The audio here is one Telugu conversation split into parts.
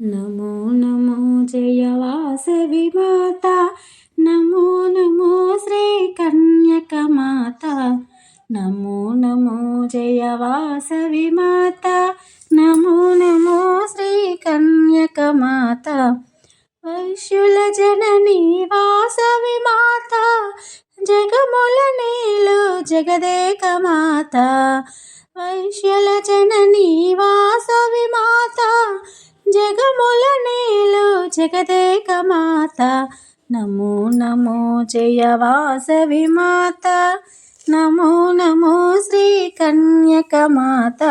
నమో నమో జయ వాసవి మాత నమో నమో శ్రీ కన్యక మాత నమో నమో జయ వాసవి మాత నమో నమో శ్రీ కన్యక మాత వైశ్యుల జనని వాసవి మాత జగముల నీలు జగదేక మాత వైశ్యుల జననీ వాసవి మాత జగదేక మాత నమో నమో జయ వాసవి మాత. నమో నమో శ్రీ కన్యక మాత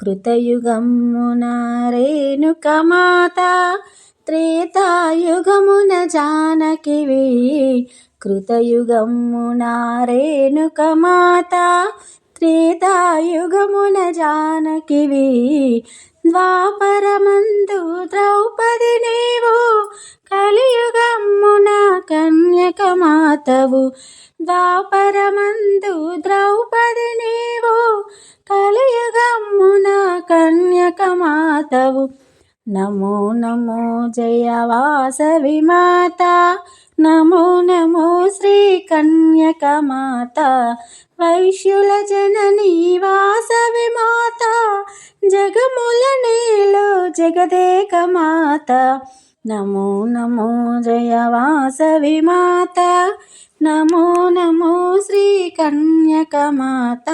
కృతయుగమున రేణుక మాత త్రేతాయుగమున జానకివి. కృతయుగమున రేణుక మాత త్రేతాయుగమున జానకివి. ద్వాపరమందు మాతవు ద్వాపరమందు ద్రౌపది నీవు కలియుగమ్మున కన్యక మాతవు నమో నమో జయ వాసవి మాత నమో నమో శ్రీ కన్యక మాత వైశ్యుల జననీ వాసవి మాత జగముల నీలో జగదేక మాత నమో నమో జయ వాసవి మాత. నమో నమో శ్రీ కన్యక మాత.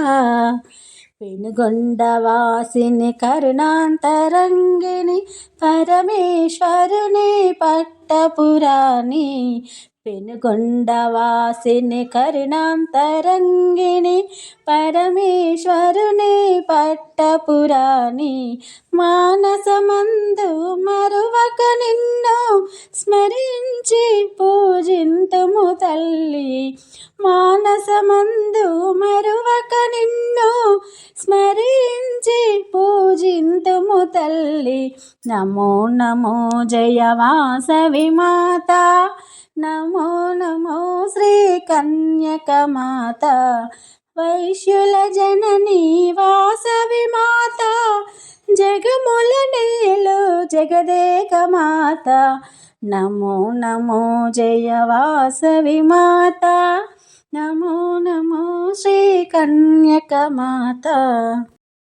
పెనుగొండవాసిని కరుణాంతరంగిణి పరమేశ్వరుని పట్టపురాణి. పెనుగొండ వాసిని కరుణాంతరంగిణి పరమేశ్వరుని పట్టపురాణి. మానసమందు మరువకని తల్లి మానసమందు మరువక నిన్ను స్మరించి పూజింతుము తల్లి. నమో నమో జయవాసవి మాత నమో నమో శ్రీ కన్యక మాత. వైశ్యుల జననీ వాసవి మాత జగముల నేలు జగదేక మాత. नमो नमो जयवासवि माता नमो नमो श्रीकन्यकमाता।